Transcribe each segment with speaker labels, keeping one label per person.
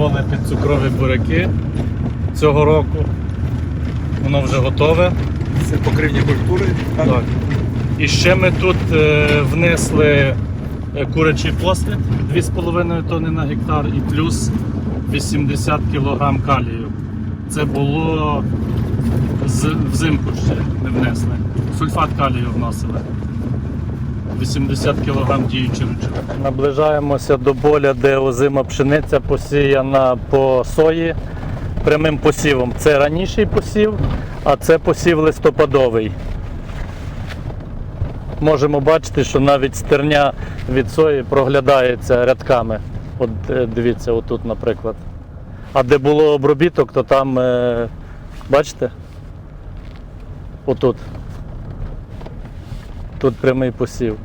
Speaker 1: поле під цукрові буряки цього року. Воно вже готове.
Speaker 2: Це покривні культури.
Speaker 1: Так. І ще ми тут е, внесли е, курячий послід 2,5 тонни на гектар і плюс 80 кг калію. Це було з, взимку ще не внесли. Сульфат калію вносили. 80 кг діючий речовин. Наближаємося до поля, де озима пшениця посіяна по сої прямим посівом. Це раніший посів, а це посів листопадовий. Можемо бачити, що навіть стерня від сої проглядається рядками. От е, дивіться, отут, наприклад. А де було обробіток, то там, е, бачите? Отут. Тут прямий посів.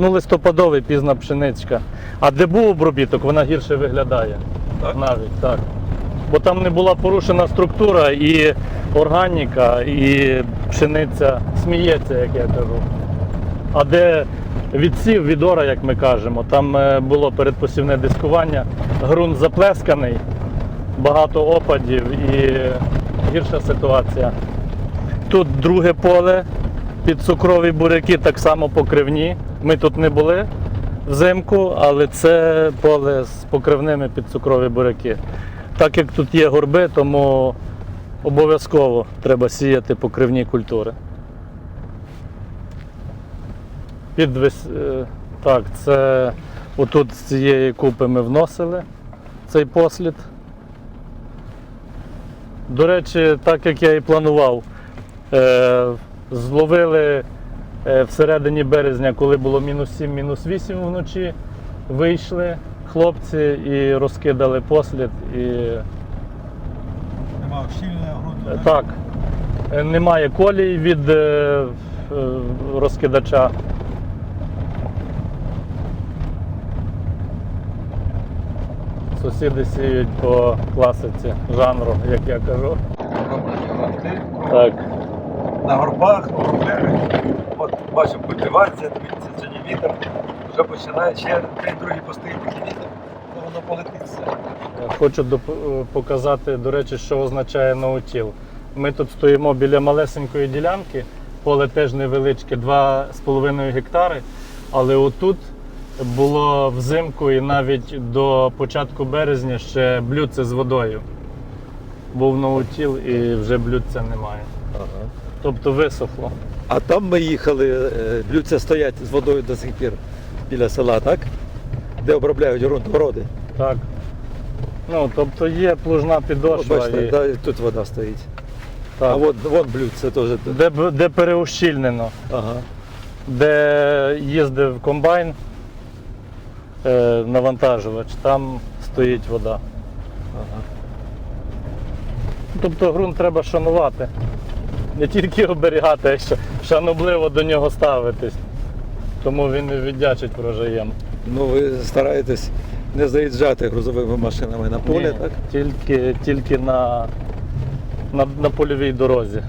Speaker 1: Ну, листопадовий, пізна пшеничка. А де був обробіток, вона гірше виглядає.
Speaker 2: Так?
Speaker 1: Навіть так. Бо там не була порушена структура і органіка, і пшениця сміється, як я кажу. А де відсів від ора, як ми кажемо, там е, було передпосівне дискування, ґрунт заплесканий, багато опадів і гірша ситуація. Тут друге поле під цукрові буряки, так само покривні. Ми тут не були взимку, але це поле з покривними під цукрові буряки. Так як тут є горби, тому обов'язково треба сіяти покривні культури. Під вес... е, Так, це отут з цієї купи ми вносили цей послід. До речі, так як я і планував, е, зловили е, всередині березня, коли було мінус 7, мінус 8 вночі, вийшли хлопці і розкидали послід. І...
Speaker 2: Нема щільного ґрунту.
Speaker 1: Е, Так, е, немає колій від е, розкидача. Сусіди сіють по класиці жанру, як я кажу. Так.
Speaker 2: На горбах, обробляють. От бачимо культивація, дивіться, сьогодні вітер. Вже починає ще день другий постоїть такий вітер, то воно полетить все.
Speaker 1: Хочу доп- е, показати, до речі, що означає ноутіл. Ми тут стоїмо біля малесенької ділянки, поле теж невеличке, 2,5 гектари, але отут було взимку і навіть до початку березня ще блюдце з водою. Був ноутіл і вже блюдця немає.
Speaker 3: Ага.
Speaker 1: Тобто висохло.
Speaker 3: А там ми їхали, е, блюдця стоять з водою до сих пір біля села, так? Де обробляють ґрунт, городи.
Speaker 1: Так. Ну, тобто є плужна
Speaker 3: О,
Speaker 1: підошва.
Speaker 3: бачите,
Speaker 1: і,
Speaker 3: да, тут вода стоїть.
Speaker 1: так.
Speaker 3: А вон, вон блюдце теж.
Speaker 1: де, де переущільнено.
Speaker 3: Ага.
Speaker 1: де їздив комбайн е, навантажувач, там стоїть вода.
Speaker 3: ага.
Speaker 1: Тобто ґрунт треба шанувати. Не тільки оберігати, а ще шанобливо до нього ставитись. Тому він і віддячить врожаєм.
Speaker 3: Ну ви стараєтесь не заїжджати грузовими машинами на поле,
Speaker 1: Ні,
Speaker 3: так?
Speaker 1: Тільки, тільки на, на, на польовій дорозі.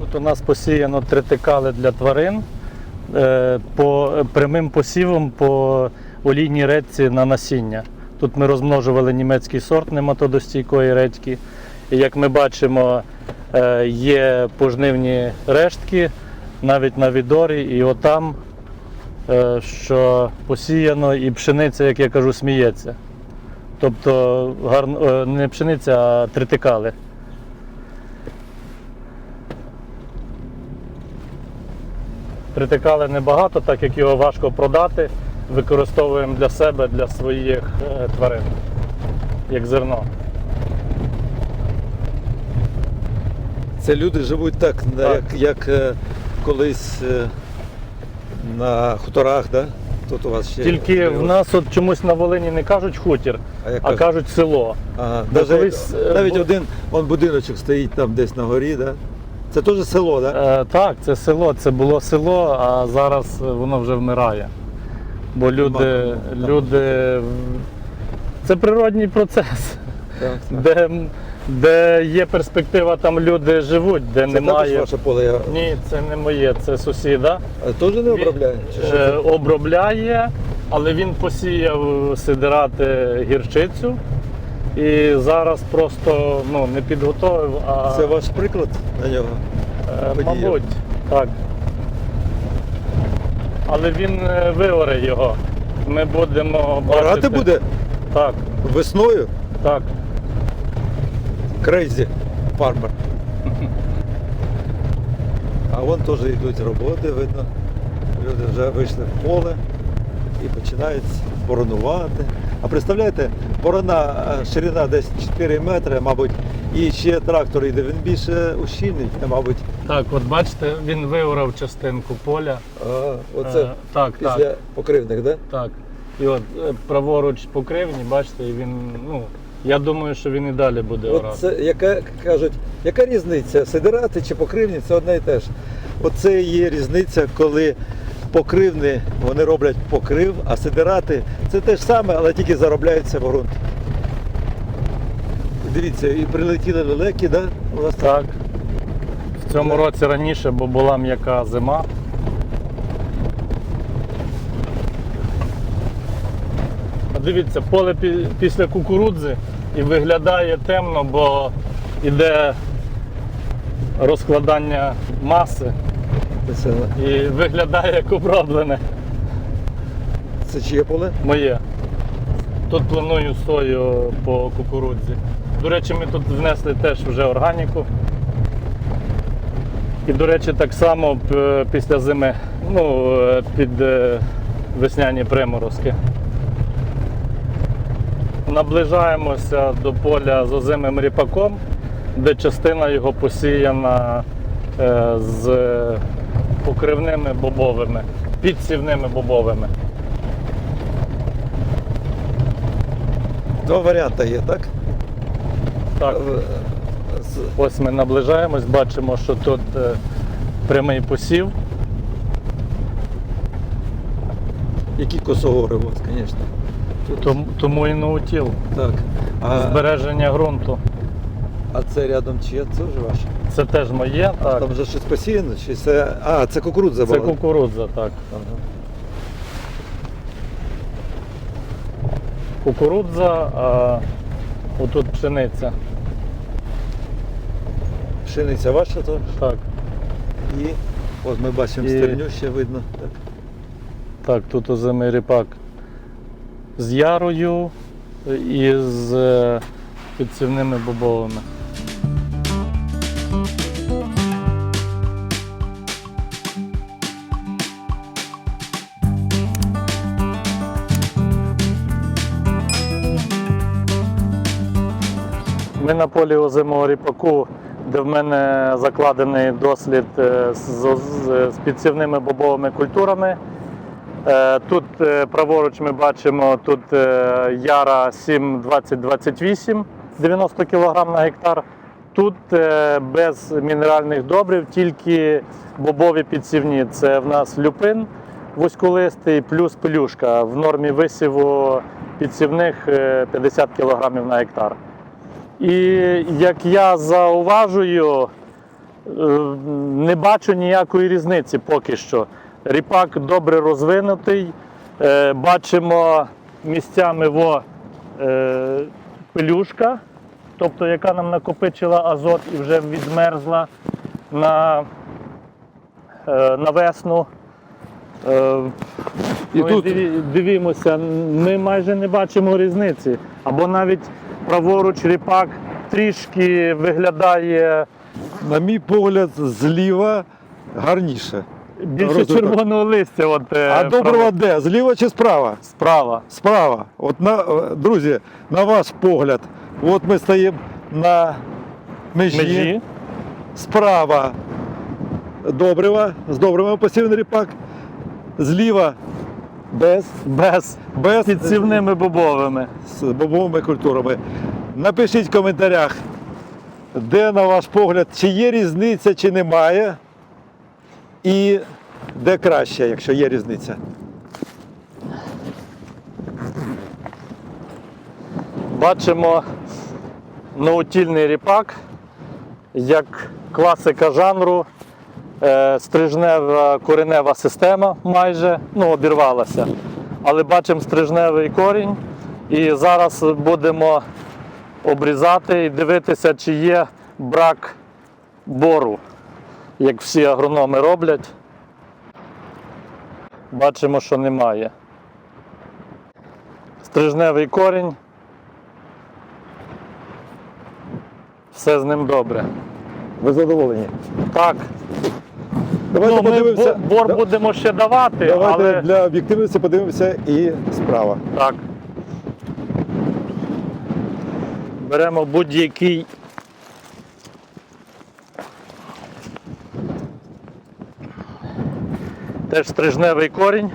Speaker 1: Тут у нас посіяно тритикали для тварин е, по прямим посівом по олійній редці на насіння. Тут ми розмножували німецький сорт нематодостійкої редьки. І як ми бачимо, є пожнивні рештки навіть на відорі, і отам, е, що посіяно, і пшениця, як я кажу, сміється. Тобто е, не пшениця, а тритикали. Тритикали небагато, так як його важко продати. Використовуємо для себе, для своїх е, тварин, як зерно.
Speaker 3: Це люди живуть так,
Speaker 1: Так.
Speaker 3: як, як е, колись е, на хуторах, да? Тут у вас ще.
Speaker 1: Тільки в нас от чомусь на Волині не кажуть хутір,
Speaker 3: А
Speaker 1: а
Speaker 3: кажуть?
Speaker 1: кажуть село.
Speaker 3: Ага.
Speaker 1: Бо
Speaker 3: Даже,
Speaker 1: колись, е,
Speaker 3: навіть один вон будиночок стоїть там десь на горі, да? Це теж село, да?
Speaker 1: Е, так, це село, це було село, а зараз воно вже вмирає. Бо люди, люди. Це природній процес,
Speaker 3: Так, так.
Speaker 1: де, де є перспектива, там люди живуть, де
Speaker 3: Це також
Speaker 1: немає.
Speaker 3: ваше поле.
Speaker 1: Ні, це не моє, це сусіда.
Speaker 3: А теж не обробляє? Чи що?
Speaker 1: Е, обробляє, але він посіяв сидирати гірчицю і зараз просто ну, не підготовив, а
Speaker 3: Це ваш приклад на нього?
Speaker 1: е,
Speaker 3: водієв?
Speaker 1: мабуть, так. Але він е, виоре його. Ми будемо бачити.
Speaker 3: Орати буде
Speaker 1: Так,
Speaker 3: весною?
Speaker 1: так.
Speaker 3: Крейзі фармер. А вон теж йдуть роботи, видно. Люди вже вийшли в поле і починають боронувати. А представляєте, борона е, ширина десь 4 метри, мабуть, і ще трактор йде, він більше ущільний, мабуть.
Speaker 1: Так, от бачите, він виорав частинку поля.
Speaker 3: А, оце
Speaker 1: Е, так,
Speaker 3: після
Speaker 1: так.
Speaker 3: покривних, да?
Speaker 1: Так. І от е, праворуч по кривні, бачите, і він, ну, я думаю, що він і далі буде
Speaker 3: От
Speaker 1: орати.
Speaker 3: це яка кажуть, яка різниця? Сидирати чи покривні це одне і те ж. Оце і є різниця, коли покривні вони роблять покрив, а сидирати це те ж саме, але тільки заробляється в ґрунт. Дивіться, і прилетіли лелеки, да? У нас
Speaker 1: Так. В цьому році раніше, бо була м'яка зима. Дивіться, поле після кукурудзи і виглядає темно, бо йде розкладання маси і виглядає як оброблене
Speaker 3: це чиє поле?
Speaker 1: моє. Тут планую сою по кукурудзі. До речі, ми тут внесли теж вже органіку. І, до речі, так само після зими, ну, е, під е, весняні приморозки. Наближаємося до поля з озимим ріпаком, де частина його посіяна е, з покривними бобовими, підсівними бобовими.
Speaker 3: Два варіанти є, так?
Speaker 1: Так.
Speaker 3: Е,
Speaker 1: Ось ми наближаємось, бачимо, що тут е, прямий посів.
Speaker 3: Які косогори, ось, звісно.
Speaker 1: Тому, тому і наутіл.
Speaker 3: так. А,
Speaker 1: Збереження ґрунту.
Speaker 3: а це рядом чиє? Це вже ваше?
Speaker 1: Це теж моє, так.
Speaker 3: Там вже щось посіяно? Чи це. А, це кукурудза
Speaker 1: Це
Speaker 3: була?
Speaker 1: кукурудза, так.
Speaker 3: Ага.
Speaker 1: Кукурудза, а отут пшениця.
Speaker 3: Пшениця ваша то?
Speaker 1: Так.
Speaker 3: І от ми бачимо
Speaker 1: І-
Speaker 3: стерню ще видно. Так.
Speaker 1: Так, тут озимий ріпак з ярою і з е, підсівними бобовими. Ми на полі озимого ріпаку, де в мене закладений дослід е, з, підсівними бобовими культурами. Е, Тут е, праворуч ми бачимо тут е, яра 7 20 28 90 кг на гектар. Тут без мінеральних добрив, тільки бобові підсівні. Це в нас люпин вузьколистий плюс пелюшка. В нормі висіву підсівних е, 50 кг на гектар. І як я зауважую, не бачу ніякої різниці поки що. Ріпак добре розвинутий. Е, Бачимо місцями во, е, пелюшка, тобто яка нам накопичила азот і вже відмерзла на, е, на весну.
Speaker 3: І
Speaker 1: ну,
Speaker 3: тут-
Speaker 1: диві- дивімося, ми майже не бачимо різниці. Або навіть праворуч ріпак трішки виглядає
Speaker 3: На мій погляд, зліва гарніше.
Speaker 1: Більше
Speaker 3: Розвиток.
Speaker 1: червоного листя. От, е,
Speaker 3: А доброго де? Зліва чи справа?
Speaker 1: справа.
Speaker 3: Справа. От на, е, друзі, на ваш погляд, от ми стоїмо на межі.
Speaker 1: Межі.
Speaker 3: Справа добрива, з добривом посівний ріпак. Зліва без,
Speaker 1: Без
Speaker 3: без
Speaker 1: підсівними бобовими.
Speaker 3: з бобовими культурами. Напишіть в коментарях, де, на ваш погляд, чи є різниця, чи немає, і де краще, якщо є різниця.
Speaker 1: Бачимо наутільний ріпак, як класика жанру, е, стрижнева коренева система майже ну, обірвалася. але бачимо стрижневий корінь. І зараз будемо обрізати і дивитися, чи є брак бору, як всі агрономи роблять. Бачимо, що немає. Стрижневий корінь. Все з ним добре.
Speaker 3: Ви задоволені?
Speaker 1: Так,
Speaker 3: Давайте
Speaker 1: ну, ми
Speaker 3: подивимося.
Speaker 1: бор
Speaker 3: Да-
Speaker 1: будемо ще давати,
Speaker 3: Давайте
Speaker 1: але
Speaker 3: для об'єктивності подивимося і справа.
Speaker 1: так. Беремо будь-який. Теж стрижневий корінь.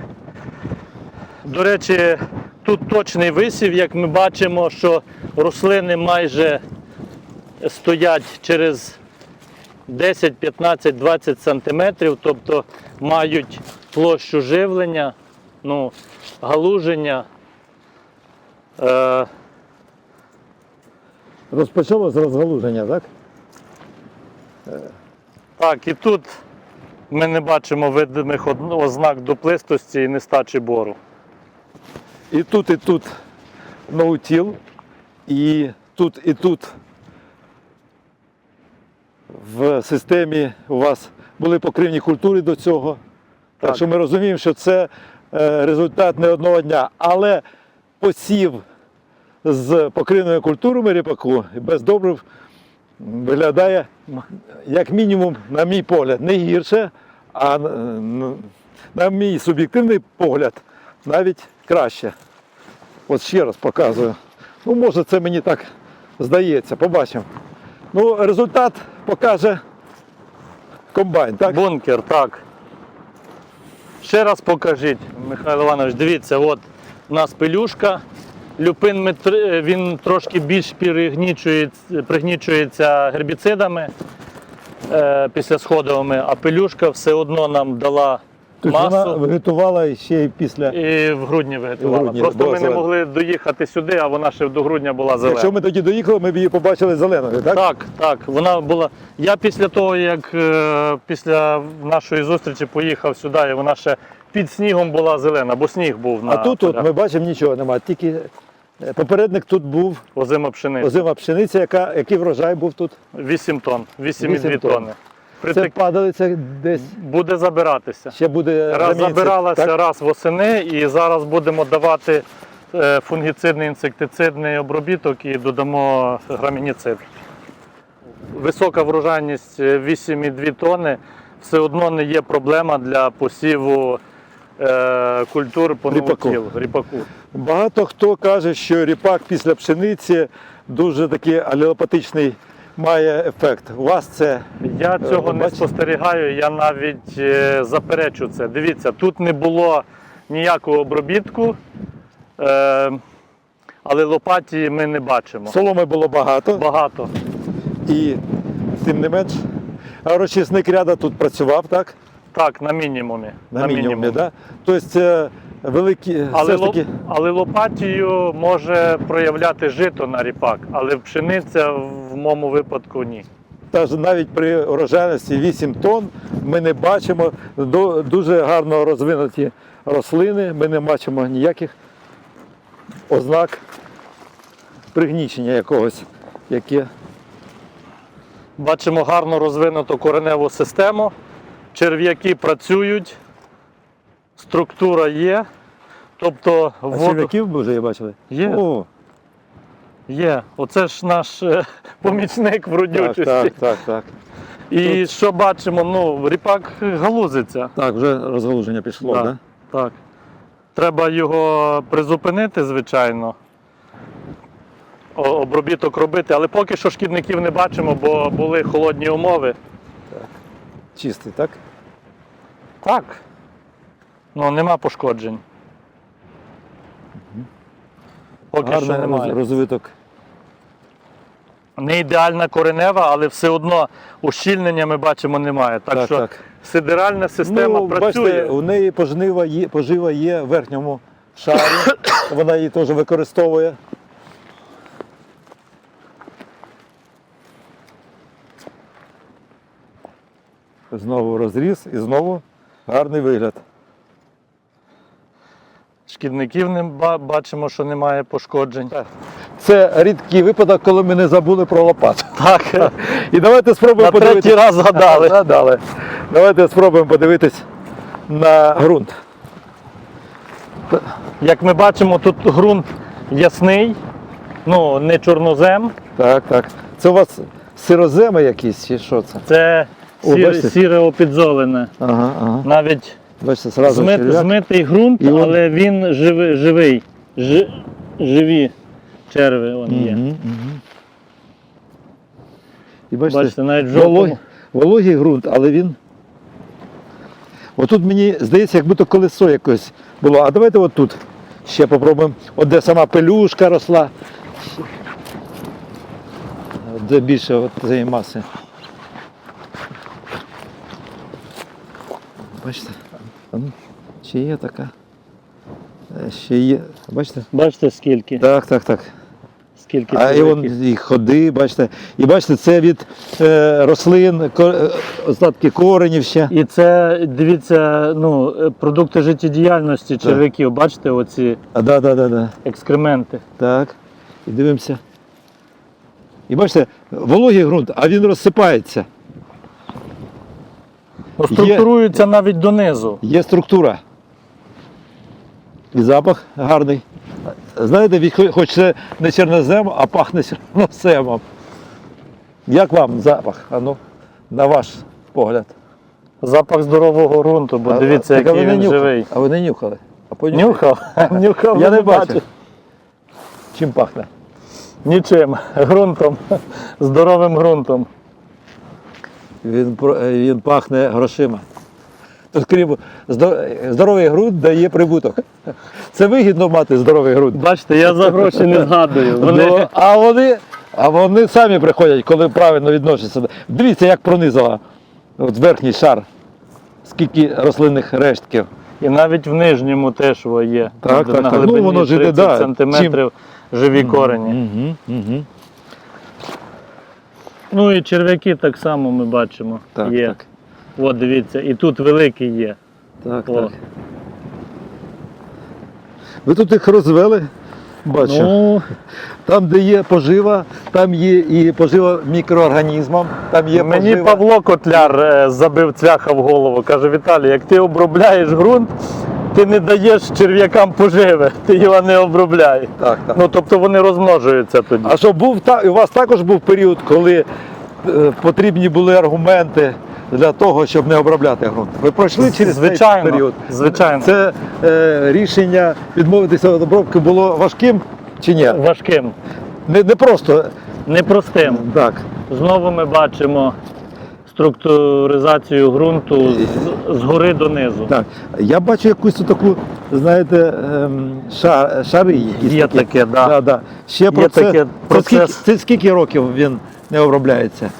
Speaker 1: До речі, тут точний висів, як ми бачимо, що рослини майже стоять через 10, 15, 20 сантиметрів, тобто мають площу живлення, ну, галуження. Е,
Speaker 3: Розпочало з розгалуження, так?
Speaker 1: так, і тут ми не бачимо видимих ознак дуплистості і нестачі бору.
Speaker 3: І тут, і тут ноутіл, і тут, і тут в системі у вас були покривні культури до цього. Так,
Speaker 1: Так.
Speaker 3: що ми розуміємо, що це е, результат не одного дня. Але посів з покривними культурами ріпаку без добрив виглядає, як мінімум, на мій погляд, не гірше, а на мій суб'єктивний погляд, навіть краще. От ще раз показую. Ну, може, це мені так здається, побачимо. Ну, результат покаже комбайн, так?
Speaker 1: Бункер, так. Ще раз покажіть, Михайло Іванович, дивіться, от у нас пелюшка. Люпин ми він трошки більш пригнічується, гербіцидами е, післясходовими, а пелюшка все одно нам дала
Speaker 3: Тобто вона
Speaker 1: масу
Speaker 3: вегетувала ще й після.
Speaker 1: і в грудні виготувала.
Speaker 3: В грудні
Speaker 1: Просто ми не могли доїхати сюди, а вона ще до грудня була зелена.
Speaker 3: Якщо ми тоді доїхали, ми б її побачили зеленою, так?
Speaker 1: Так, так. Вона була. Я після того, як е, після нашої зустрічі поїхав сюди, і вона ще під снігом була зелена, бо сніг був на
Speaker 3: А тут от, ми бачимо нічого немає. Тільки е, попередник тут був
Speaker 1: озима пшениця.
Speaker 3: озима пшениця, яка, який врожай був тут.
Speaker 1: 8 тонн, 8,2
Speaker 3: Вісім тонн.
Speaker 1: тонни. При
Speaker 3: Це
Speaker 1: так-
Speaker 3: падалиця десь
Speaker 1: Буде забиратися.
Speaker 3: ще буде.
Speaker 1: Раз
Speaker 3: замінці,
Speaker 1: забиралася
Speaker 3: так?
Speaker 1: раз восени, і зараз будемо давати е, фунгіцидний інсектицидний обробіток і додамо грамініцид. Висока врожайність е, 8,2 тонни все одно не є проблема для посіву е, культур по
Speaker 3: Ріпаку. Багато хто каже, що ріпак після пшениці дуже такий алелопатичний має ефект. У вас це
Speaker 1: Я цього
Speaker 3: Е,
Speaker 1: не спостерігаю, я навіть е, заперечу це. Дивіться, тут не було ніякого обробітку, е, але лопаті ми не бачимо.
Speaker 3: соломи було багато,
Speaker 1: Багато.
Speaker 3: і тим не менш, агрочисник ряда тут працював, так?
Speaker 1: Так, на мінімумі.
Speaker 3: На, мінімумі, да? Тобто це великі,
Speaker 1: Але,
Speaker 3: все ж
Speaker 1: лоп-
Speaker 3: таки,
Speaker 1: але лопатію може проявляти жито на ріпак, але пшениця в моєму випадку ні.
Speaker 3: та ж навіть при урожайності 8 тонн ми не бачимо дуже гарно розвинуті рослини, ми не бачимо ніяких ознак пригнічення якогось, яке
Speaker 1: Бачимо гарно розвинуту кореневу систему. Черв'яки працюють, структура є. Тобто
Speaker 3: А
Speaker 1: воду
Speaker 3: черв'яків вже бачили?
Speaker 1: Є.
Speaker 3: О,
Speaker 1: є. Оце ж наш е, помічник в
Speaker 3: так,
Speaker 1: родючості.
Speaker 3: так, так, так.
Speaker 1: І що бачимо, ну, ріпак галузиться.
Speaker 3: Так, вже розгалуження пішло, так? Да?
Speaker 1: Так. Треба його призупинити, звичайно. о- Обробіток робити, але поки що шкідників не бачимо, бо були холодні умови.
Speaker 3: Чистий, так?
Speaker 1: Так. Ну, нема пошкоджень. Поки що
Speaker 3: Гарний
Speaker 1: немає.
Speaker 3: розвиток.
Speaker 1: Не ідеальна коренева, але все одно ущільнення ми бачимо немає. Так,
Speaker 3: Так,
Speaker 1: що
Speaker 3: так.
Speaker 1: сидеральна система
Speaker 3: ну,
Speaker 1: працює.
Speaker 3: Бачите, у неї пожнива є, пожива є в верхньому шарі, вона її теж використовує. Знову розріз і знову гарний вигляд.
Speaker 1: шкідників не бачимо, що немає пошкоджень.
Speaker 3: Це рідкий випадок, коли ми не забули про лопату.
Speaker 1: Так,
Speaker 3: І давайте спробуємо
Speaker 1: на третій раз згадали.
Speaker 3: Згадали. Давайте спробуємо подивитись на ґрунт.
Speaker 1: Як ми бачимо, тут ґрунт ясний, ну не чорнозем,
Speaker 3: Так, так. Це у вас сироземи якісь чи що це?
Speaker 1: це
Speaker 3: О,
Speaker 1: сіре,
Speaker 3: бачите?
Speaker 1: сіре опідзолене.
Speaker 3: Ага, ага.
Speaker 1: Навіть
Speaker 3: Бачите, зразу
Speaker 1: змит,
Speaker 3: черв'як.
Speaker 1: змитий ґрунт,
Speaker 3: І он-
Speaker 1: але він живий. живий. Ж, живі черви вон є.
Speaker 3: Мгм, мгм. І бачите,
Speaker 1: Бачите, навіть в жовтому.
Speaker 3: вологий ґрунт, але він. Отут мені здається, як будто колесо якось було. А давайте отут ще попробуємо. От де сама пелюшка росла. От Де більше от цієї маси. Бачите? А ну, Ще є така. Е, Ще є. Бачите?
Speaker 1: Бачите, скільки?
Speaker 3: Так, так, так.
Speaker 1: скільки
Speaker 3: А і вон і ходи, бачите. І бачите, це від е, рослин, ко, е, остатки коренів ще.
Speaker 1: І це, дивіться, ну, продукти життєдіяльності черв'яків. Бачите оці
Speaker 3: А, да, да, да, да.
Speaker 1: екскременти.
Speaker 3: Так. І дивимося. І бачите, вологий ґрунт, а він розсипається.
Speaker 1: Ну, структуруються навіть донизу.
Speaker 3: Є структура. І запах гарний. Знаєте, хоч це не чорнозем, а пахне чорноземом. Як вам запах? А ну, на ваш погляд.
Speaker 1: Запах здорового ґрунту, бо дивіться,
Speaker 3: а
Speaker 1: який він
Speaker 3: нюхали?
Speaker 1: живий.
Speaker 3: А ви не нюхали? А.
Speaker 1: Нюхав? Нюхав,
Speaker 3: Я не бачив. Чим пахне?
Speaker 1: Нічим. Ґрунтом. Здоровим ґрунтом.
Speaker 3: Він, е, він пахне грошима. Тут крім здоровий ґрунт дає прибуток. Це вигідно мати здоровий ґрунт.
Speaker 1: Бачите, я за гроші не згадую. Вони...
Speaker 3: Ну, а, вони, а вони самі приходять, коли правильно відносяться. Дивіться, як пронизала от верхній шар, скільки рослинних рештків.
Speaker 1: І навіть в нижньому теж є.
Speaker 3: Так,
Speaker 1: на
Speaker 3: так, так.
Speaker 1: глибині
Speaker 3: Ну, воно ж іде,
Speaker 1: 30
Speaker 3: да.
Speaker 1: сантиметрів живі корені.
Speaker 3: Угу, угу.
Speaker 1: Ну і черв'яки так само ми бачимо.
Speaker 3: Так,
Speaker 1: є.
Speaker 3: так.
Speaker 1: От дивіться, і тут великий є.
Speaker 3: Так,
Speaker 1: О.
Speaker 3: так. Ви тут їх розвели? Бачу.
Speaker 1: Ну,
Speaker 3: Там, де є пожива, там є і пожива мікроорганізмам, там є
Speaker 1: мені
Speaker 3: пожива.
Speaker 1: Павло Котляр е, забив цвяха в голову. Каже, Віталій, як ти обробляєш ґрунт, ти не даєш черв'якам поживи, ти його не обробляєш.
Speaker 3: Так, так.
Speaker 1: Ну тобто вони розмножуються тоді.
Speaker 3: А що був та, у вас також був період, коли е, потрібні були аргументи для того, щоб не обробляти ґрунт? Ви пройшли через
Speaker 1: звичайно,
Speaker 3: цей період?
Speaker 1: звичайно.
Speaker 3: Це е, рішення відмовитися від обробки було важким чи ні?
Speaker 1: Важким,
Speaker 3: Не, не просто
Speaker 1: непростим.
Speaker 3: так.
Speaker 1: Знову ми бачимо структуризацію ґрунту з, гори донизу.
Speaker 3: так. Я бачу якусь таку, знаєте, ем, шар, шари якісь.
Speaker 1: Є
Speaker 3: такі.
Speaker 1: таке, да.
Speaker 3: Да, да. Ще
Speaker 1: Є
Speaker 3: про це,
Speaker 1: таке
Speaker 3: це, скільки, це скільки років він не обробляється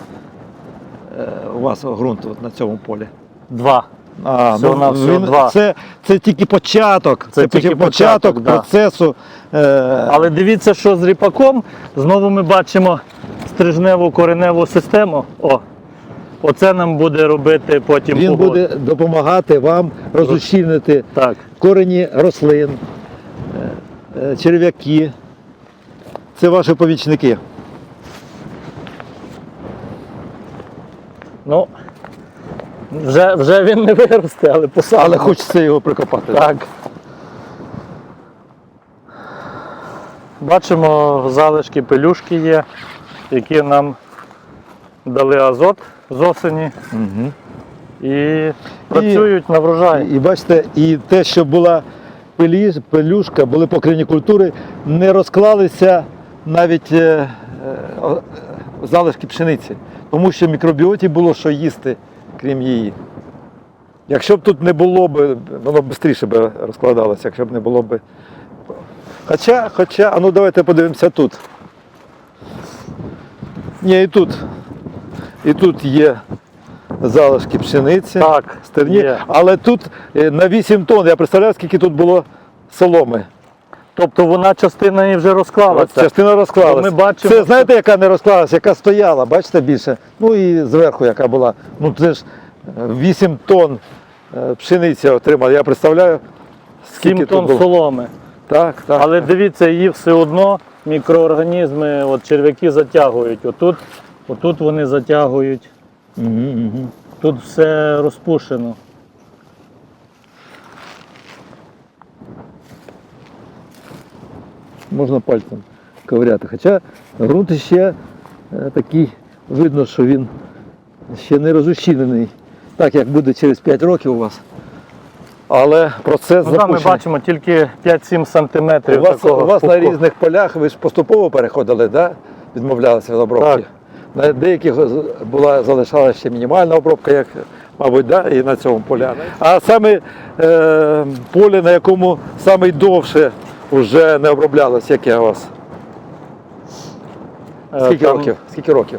Speaker 3: е, у вас ґрунт от на цьому полі?
Speaker 1: Два.
Speaker 3: А,
Speaker 1: Всього на всього два.
Speaker 3: Це, це тільки початок.
Speaker 1: Це
Speaker 3: Це,
Speaker 1: тільки
Speaker 3: початок,
Speaker 1: початок, да.
Speaker 3: процесу. Е,
Speaker 1: Але дивіться, що з ріпаком. Знову ми бачимо стрижневу кореневу систему. О, оце нам буде робити потім
Speaker 3: він
Speaker 1: погода.
Speaker 3: буде допомагати вам розущільнити
Speaker 1: Так.
Speaker 3: корені рослин, е, е, черв'яки. Це ваші помічники.
Speaker 1: Ну, вже, вже він не виросте, але посадимо.
Speaker 3: Але хочеться його прикопати.
Speaker 1: Так. Бачимо, залишки пелюшки є, які нам дали азот з осені
Speaker 3: Угу.
Speaker 1: і працюють на врожай.
Speaker 3: І бачите, і те, що була пелі, пелюшка, були покрині культури, не розклалися навіть е, е, е, залишки пшениці, тому що мікробіоті було що їсти, крім її. Якщо б тут не було б, воно б швидше б розкладалося, якщо б не було б. Хоча, хоча, а ну давайте подивимося тут. Ні, і тут. І тут є залишки пшениці
Speaker 1: Так,
Speaker 3: стерні.
Speaker 1: є.
Speaker 3: Але тут е, на 8 тонн, я представляю, скільки тут було соломи.
Speaker 1: Тобто вона частина її вже
Speaker 3: От
Speaker 1: розклалася.
Speaker 3: частина розклалася.
Speaker 1: Ми бачимо,
Speaker 3: це знаєте, яка не розклалася, яка стояла, бачите більше. Ну і зверху, яка була. Ну це ж е, 8 тонн е, пшениці отримали. Я представляю, Скільки
Speaker 1: 7
Speaker 3: тут
Speaker 1: тонн
Speaker 3: було?
Speaker 1: соломи.
Speaker 3: Так, так.
Speaker 1: Але дивіться, її все одно мікроорганізми, от черв'яки затягують. Отут, отут вони затягують,
Speaker 3: Угу, угу.
Speaker 1: тут все розпушено.
Speaker 3: Можна пальцем ковиряти. Хоча ґрунт ще е, такий, видно, що він ще не розущінений, так як буде через 5 років у вас. Але процес
Speaker 1: Ну, там ми бачимо тільки 5-7 сантиметрів.
Speaker 3: У вас,
Speaker 1: такого
Speaker 3: у вас на різних полях ви ж поступово переходили, да? відмовлялися від обробки.
Speaker 1: Так.
Speaker 3: На деяких була залишалася ще мінімальна обробка, як, мабуть, да? і на цьому поля. А саме е, поле, на якому найдовше вже не оброблялось, яке у вас?
Speaker 1: Е,
Speaker 3: Скільки
Speaker 1: там,
Speaker 3: років? Скільки років?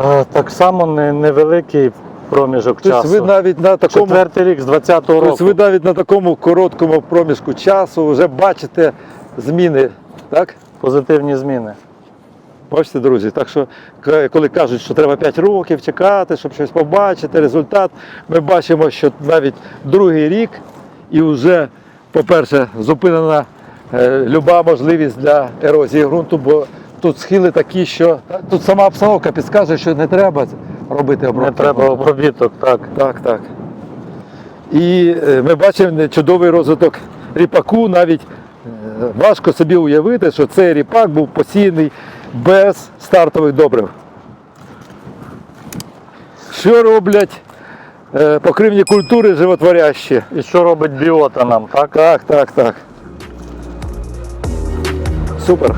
Speaker 1: е, Так само не, невеликий проміжок
Speaker 3: Тобто
Speaker 1: часу.
Speaker 3: ви навіть на такому
Speaker 1: Четвертий рік з 20-го року.
Speaker 3: тобто ви навіть на такому короткому проміжку часу вже бачите зміни, так?
Speaker 1: Позитивні зміни.
Speaker 3: Бачите, друзі, так що коли кажуть, що треба 5 років чекати, щоб щось побачити, результат, ми бачимо, що навіть другий рік і вже, по-перше, зупинена е, люба можливість для ерозії ґрунту, бо тут схили такі, що тут сама обстановка підказує, що не треба робити
Speaker 1: Не треба обробіток, так.
Speaker 3: Так, так. І е, ми бачимо чудовий розвиток ріпаку. Навіть е, важко собі уявити, що цей ріпак був посіяний без стартових добрив. Що роблять е, покривні культури животворящі?
Speaker 1: І що робить біота нам, так?
Speaker 3: Так, так, так. Супер.